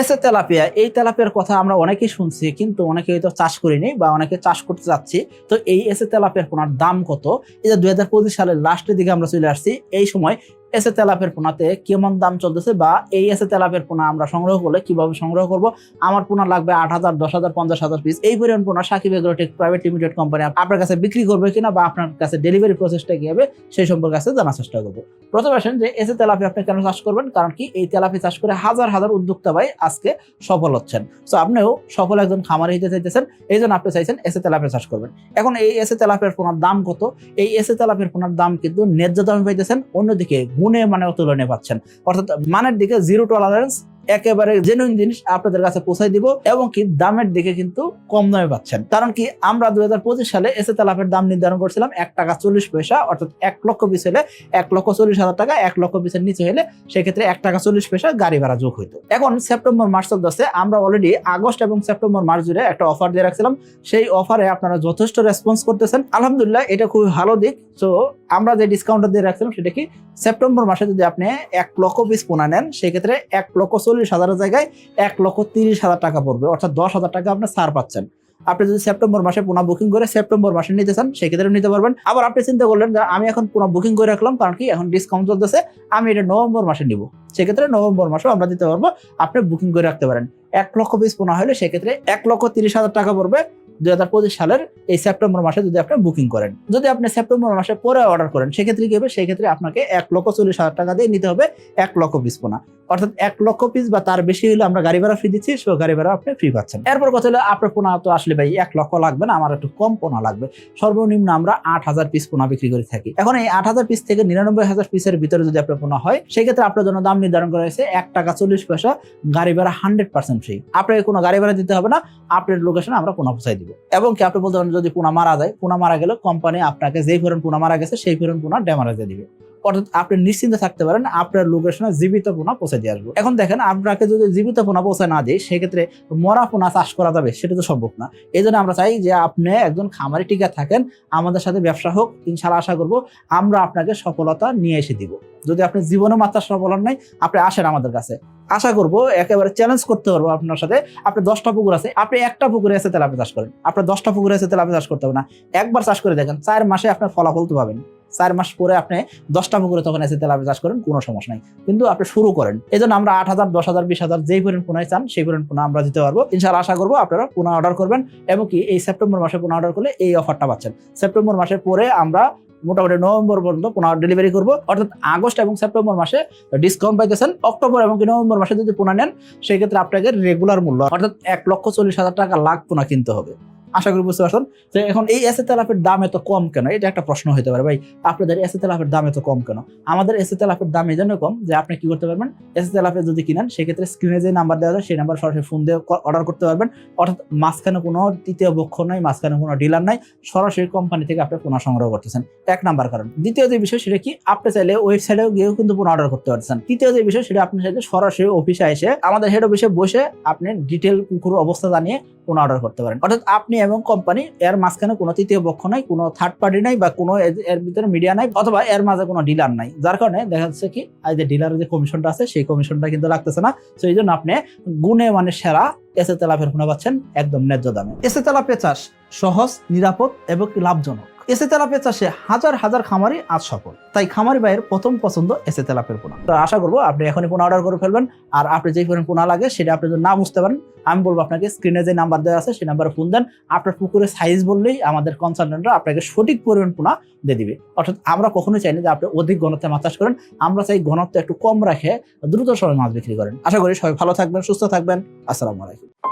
এসে তেলাপিয়া, এই তেলাপিয়ার কথা আমরা অনেকেই শুনছি, কিন্তু অনেকে হয়তো চাষ করিনি বা অনেকে চাষ করতে যাচ্ছি। তো এই এসে তেলাপিয়ার পোনার দাম কত? এই যে দুই হাজার পঁচিশ সালের লাস্টের দিকে আমরা চলে আসছি, এই সময় এসে তেলাপের পোনাতে কেমন দাম চলতেছে বা এই এসে তেলাপের পোনা আমরা সংগ্রহ করলে কীভাবে সংগ্রহ করব? আমার পোনা লাগবে আট হাজার, দশ হাজার, পঞ্চাশ হাজার পিস এই পরিমাণ পোনা Sakib Agrotech private limited company আপনার কাছে বিক্রি করবে কিনা বা আপনার কাছে ডেলিভারি প্রসেসটা কি হবে, সেই সম্পর্কে কাছে জানার চেষ্টা করব। প্রথমে আসেন যে এসে তেলাপি আপনি কেন চাষ করবেন? কারণ কি এই তেলাপি চাষ করে হাজার হাজার উদ্যোক্তা ভাই আজকে সফল হচ্ছেন। তো আপনিও সফল একজন খামারি হতে চাইতেছেন, এই জন্য আপনি চাইছেন এসে তেলাপি চাষ করবেন। এখন এই এসে তেলাপের পোনার দাম কত? এই এসে তেলাপের পোনার দাম কিন্তু ন্যায্য দামে পাইতেছেন, অন্যদিকে গুণে মানে তুলনায় পাচ্ছেন। অর্থাৎ মানের দিকে জিরো টলারেন্স একেবারে জেনুইন জিনিস আপনাদের কাছে পৌঁছাই দিব এবং কি দামের দিকে কিন্তু কম দামে পাচ্ছেন। কারণ কি আমরা দুই সালে এসে তেলাপের দাম নির্ধারণ করছিলাম এক টাকা চল্লিশ পয়সা, অর্থাৎ এক লক্ষ পিস হলে এক লক্ষ চল্লিশ হাজার টাকা, এক লক্ষ পিসের নিচে হলে সেক্ষেত্রে এক টাকা চল্লিশ পয়সা গাড়ি ভাড়া যোগ হইতো। এখন সেপ্টেম্বর মাস চলতেছে আমরা অলরেডি আগস্ট এবং সেপ্টেম্বর মাস জুড়ে একটা অফার দিয়ে রাখছিলাম। সেই অফারে আপনারা যথেষ্ট রেসপন্স করতেছেন। আলহামদুলিল্লাহ, এটা খুবই ভালো দিক। তো আমরা যে ডিসকাউন্টটা দিয়ে রাখছিলাম, সেটা কি সেপ্টেম্বর মাসে যদি আপনি এক লক্ষ পিস পোনা নেন, সেক্ষেত্রে এক লক্ষ চল্লিশ হাজারের জায়গায় এক লক্ষ তিরিশ হাজার টাকা পড়বে, অর্থাৎ দশ হাজার টাকা আপনার ছাড় পাচ্ছেন। আপনি যদি সেপ্টেম্বর মাসে পুনঃ বুকিং করে সেপ্টেম্বর মাসে নিতে চান, সেক্ষেত্রে নিতে পারবেন। আবার আপনি চিন্তা করলেন যে আমি এখন পুনঃ বুকিং করে রাখলাম, কারণ কি এখন ডিসকাউন্ট চলতেছে, আমি এটা নভেম্বর মাসে নিব। সেক্ষেত্রে নভেম্বর মাসেও আমরা দিতে পারব, আপনি বুকিং করে রাখতে পারেন। এক লক্ষ পিস পোনা হলে সেক্ষেত্রে এক লক্ষ তিরিশ হাজার টাকা পড়বে দুই হাজার পঁচিশ সালের এই সেপ্টেম্বর মাসে যদি আপনি বুকিং করেন। যদি আপনি সেপ্টেম্বর মাসে পরে অর্ডার করেন, সেক্ষেত্রে কি হবে? সেক্ষেত্রে আপনাকে এক লক্ষ চল্লিশ হাজার টাকা দিয়ে নিতে হবে, এক লক্ষ পিস পোনা। অর্থাৎ এক লক্ষ পিস বা তার বেশি হলে আমরা গাড়ি ভাড়া ফ্রি দিচ্ছি, সে গাড়ি ভাড়া আপনি ফ্রি পাচ্ছেন। এরপর কথা হলো, আপনার পোনা তো আসলে ভাই এক লক্ষ লাগবে না, আমার একটু কম পোনা লাগবে। সর্বনিম্ন আমরা আট হাজার পিস পোনা বিক্রি করে থাকি। এখন এই আট হাজার পিস থেকে নিরানব্বই হাজার পিসের ভিতরে যদি আপনার পোনা হয়, সেক্ষেত্রে আপনার জন্য দাম নির্ধারণ করা হয়েছে এক টাকা চল্লিশ পয়সা, গাড়ি ভাড়া হান্ড্রেড পার্সেন্ট ফ্রি আপনাকে কোনো গাড়ি ভাড়া দিতে হবে না, আপনার লোকেশনে আমরা পোনা পৌঁছাই দিব। এবং কি আপনি বলতে পারেন যদি পোনা মারা যায়, পোনা মারা গেলে কোম্পানি আপনাকে যেই ফেরন পোনা মারা গেছে, সেই ফেরন পোনা ড্যামারেজে দিবে। অর্থাৎ আপনি নিশ্চিন্তে থাকতে পারেন, আপনার লোকেশনে জীবিত পোনা পৌঁছে দিয়ে আসব। এখন দেখেন, আপনাকে যদি জীবিত পোনা পৌঁছে না দিই সেক্ষেত্রে মরা পোনা চাষ করা যাবে, সেটা তো সম্ভব না। এই আমরা চাই যে আপনি একজন খামারি টিকা থাকেন, আমাদের সাথে ব্যবসা হোক ইনশাল্লাহ আশা করব আমরা আপনাকে সফলতা নিয়ে এসে দিব। যদি আপনি জীবনে মাত্রা সফল নাই, আপনি আসেন আমাদের কাছে। আশা করব একেবারে চ্যালেঞ্জ করতে পারব আপনার সাথে। আপনি দশটা পুকুর আছে, আপনি একটা পুকুরে এসে তেলাপি চাষ করেন। আপনার দশটা পুকুরে এসে তেলাপি চাষ করতে হবে না। একবার চাষ করে দেখেন, চার মাসে আপনার ফলাফল তো পাবেন। চার মাস পরে আপনি দশটা পুকুরে তখন এসে তেলাপি চাষ করেন, কোনো সমস্যা নাই। কিন্তু আপনি শুরু করেন। এই জন্য আমরা আট হাজার, দশ হাজার, বিশ হাজার যেই পরিমাণ পোনায় চান, সেই পরিমাণ পোনা আমরা দিতে পারব। ইনশাল্লাহ আশা করব আপনারা পোনা অর্ডার করবেন এবং কি এই সেপ্টেম্বর মাসে পোনা অর্ডার করলে এই অফারটা পাচ্ছেন। সেপ্টেম্বর মাসের পরে আমরা মোটামুটি নভেম্বর পর্যন্ত পোনা ডেলিভারি করব। অর্থাৎ আগস্ট এবং সেপ্টেম্বর মাসে ডিসকাউন্ট পাইতেছেন। অক্টোবর এবং নভেম্বর মাসে যদি পোনা নেন, সেক্ষেত্রে আপনাকে রেগুলার মূল্য, অর্থাৎ এক লক্ষ চল্লিশ হাজার টাকা লাখ পোনা কিনতে হবে। আশা করি বুঝতে পারছেন? যে এখন এই এসে তেলাপের দাম এত কম কেন? এটা একটা প্রশ্ন হতে পারে ভাই। আপনাদের এসে তেলাপের দাম এত কম কেন? আমাদের এসে তেলাপের দাম এই জন্য কম যে আপনি কি করতে পারবেন? এসে তেলাপের যদি কিনেন, সেক্ষেত্রে স্ক্রিনে যে নাম্বার দেওয়া যায় সেই নাম্বার সরাসরি ফোন দিয়ে অর্ডার করতে পারবেন। অর্থাৎ মাঝখানে কোনো তৃতীয় পক্ষ নাই, মাঝখানে কোনো ডিলার নাই। সরাসরি কোম্পানি থেকে আপনি পোনা সংগ্রহ করতেছেন। এক নাম্বার কারণ। দ্বিতীয় যে বিষয় সেটা কি? আপনি চাইলে ওয়েবসাইটেও গিয়েও কিন্তু পোনা অর্ডার করতে পারছেন তৃতীয় যে বিষয় সেটা আপনি চাইলে সরাসরি অফিসে এসে আমাদের হেড অফিসে বসে আপনি ডিটেল পুকুর অবস্থা জানিয়ে কোনো অর্ডার করতে পারেন। অর্থাৎ আপনি এবং কোম্পানি এর মাঝখানে কোনো তৃতীয় পক্ষ নাই, কোনো থার্ড পার্টি নাই বা কোনো এর- ভিতরে মিডিয়া নাই অথবা এর মাঝে কোনো ডিলার নাই। যার কারণে দেখা যাচ্ছে কি, এই যে ডিলারের যে কমিশনটা আছে, সেই কমিশনটা কিন্তু লাগতেছে না। তো এই জন্য আপনি গুণে মানে সেরা এসে তেলাপের ফোনা পাচ্ছেন একদম ন্যায্য দামে। এসে তেলাপে চাষ সহজ, নিরাপদ এবং লাভজনক। এসে তেলাপে চাষে হাজার হাজার খামারি আজ সফল। তাই খামারি ভাইয়ের প্রথম পছন্দ এসে তেলাপের পোনা। তো আশা করব আপনি এখনই পোনা অর্ডার করে ফেলবেন আর আপনি যেই পরিমাণ পোনা লাগে সেটা আপনি যদি না বুঝতে পারেন, আমি বলব আপনাকে স্ক্রিনে যে নাম্বার দেওয়া আছে সেই নাম্বারে ফোন দেন। আপনার পুকুরের সাইজ বললেই আমাদের কনসালটেন্টরা আপনাকে সঠিক পরিমাণ পোনা দিয়ে দিবে। অর্থাৎ আমরা কখনোই চাইনি যে আপনি অধিক ঘনত্বে মাছ চাষ করেন, আমরা চাই ঘনত্ব একটু কম রাখে দ্রুত সময় মাছ বিক্রি করেন। আশা করি সবাই ভালো থাকবেন, সুস্থ থাকবেন। আসসালামু আলাইকুম।